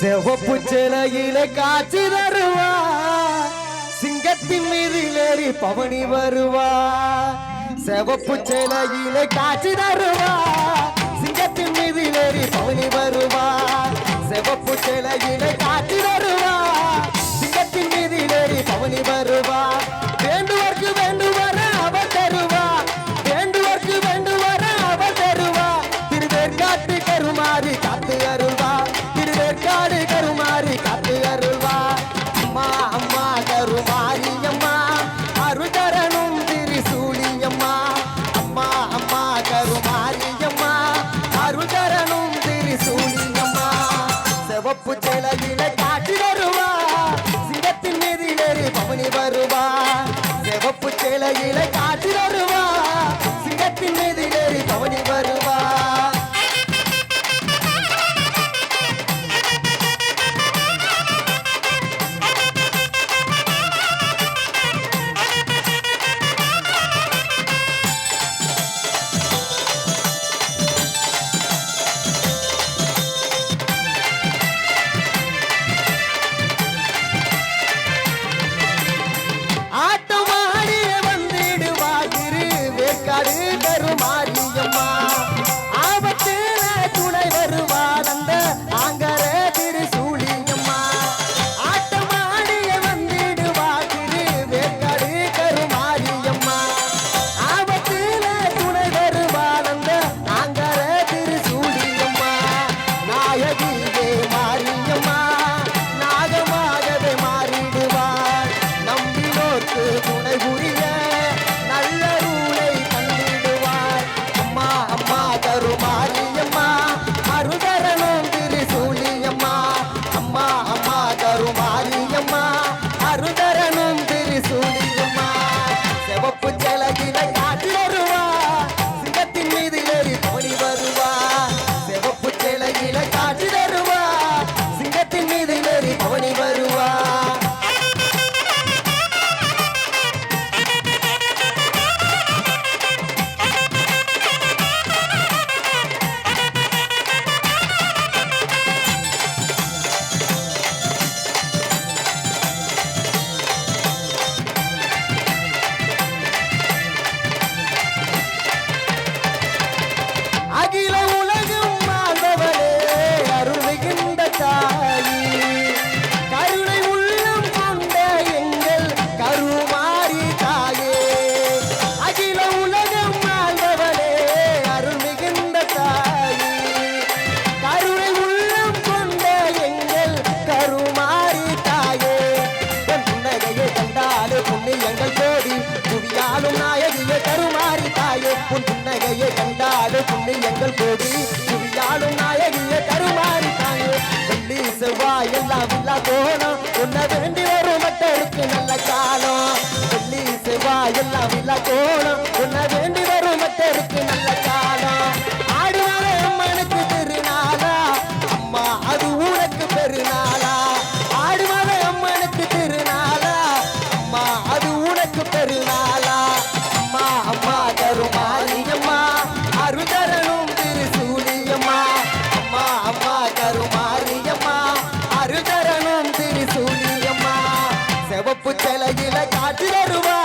செவப்பு சிலையில காட்சி தருவா. சிங்கத்தின் மீதிலேறி பவனி வருவா. செவப்பு சிலையில காட்சி தருவா. சிங்கத்தின் மீதிலேறி பவனி வருவா. செவப்பு சிலையில காட்சி உலகிலை உனை புரிய உன் புன்னகையை கண்டாடு புண்ணியங்கள் கோடி. குவியாளும் நாயகிய கருமாறி தாங்க வெள்ளி செவ்வாய் எல்லாம் இல்லா போனோம் உன்னை வேண்டி வரும் மக்களுக்கு நல்ல காலம். வெள்ளி செவ்வாய் எல்லாம் இல்லா போனோம் உன்னை வேண்டி வரும் உலகில காட்டி வருவா